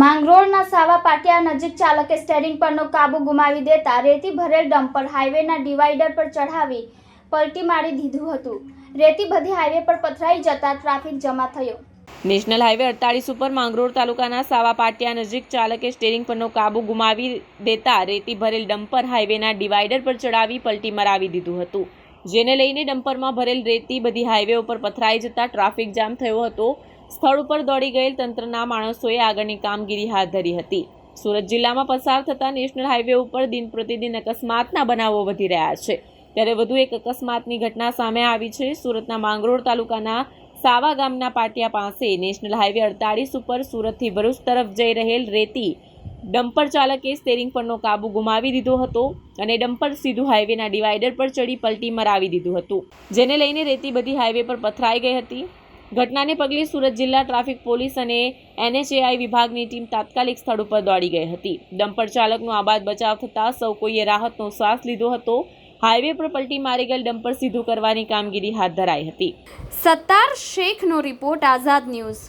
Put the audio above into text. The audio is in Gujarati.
માંગરોળના સાવા પાટિયા નજીક ચાલકે સ્ટેરિંગ પરનો કાબુ ગુમાવી દેતા રેતી ભરેલ ડમ્પર હાઈવેના ડિવાઈડર પર ચઢાવી પલટી મારી દીધું હતું. રેતી બધી હાઈવે પર પથરાઈ જતા ટ્રાફિક જમા થયો. નેશનલ હાઈવે અડતાલીસ ઉપર માંગરોળ તાલુકાના સાવા પાટિયા નજીક ચાલકે સ્ટેરિંગ પરનો કાબુ ગુમાવી દેતા રેતી ભરેલ ડમ્પર હાઈવેના ડિવાઈડર પર ચડાવી પલટી મરાવી દીધું હતું. જેને લઈને ડમ્પરમાં ભરેલ રેતી બધી હાઈવે ઉપર પથરાઈ જતા ટ્રાફિક જામ થયો હતો. સ્થળ ઉપર દોડી ગયેલ તંત્રના માણસોએ આગળની કામગીરી હાથ ધરી હતી. સુરત જિલ્લામાં પસાર થતા નેશનલ હાઈવે ઉપર દિન પ્રતિદિન અકસ્માતના બનાવો વધી રહ્યા છે. ત્યારે વધુ એક અકસ્માતની ઘટના સામે આવી છે. સુરતના માંગરોળ તાલુકાના સાવા ગામના પાટિયા પાસે નેશનલ હાઈવે અડતાળીસ ઉપર સુરતથી ભરૂચ તરફ જઈ રહેલ રેતી ડમ્પર ચાલકે સ્ટેરિંગ પરનો કાબુ ગુમાવી દીધો હતો અને ડમ્પર સીધું હાઈવેના ડિવાઈડર પર ચડી પલટી મરાવી દીધું હતું. જેને લઈને રેતી બધી હાઈવે પર પથરાઈ ગઈ હતી. ઘટનાને પગલે સુરત જિલ્લા ટ્રાફિક પોલીસ અને એનએચએઆઈ વિભાગની ટીમ તાત્કાલિક સ્થળ ઉપર દોડી ગઈ હતી. ડમ્પર ચાલકનો આબાદ બચાવ થતાં સૌ કોઈએ રાહતનો શ્વાસ લીધો હતો. હાઈવે પર પલટી મારી ગયેલ ડમ્પર સીધું કરવાની કામગીરી હાથ ધરાઈ હતી. સત્તાર શેખનો રિપોર્ટ આઝાદ ન્યૂઝ.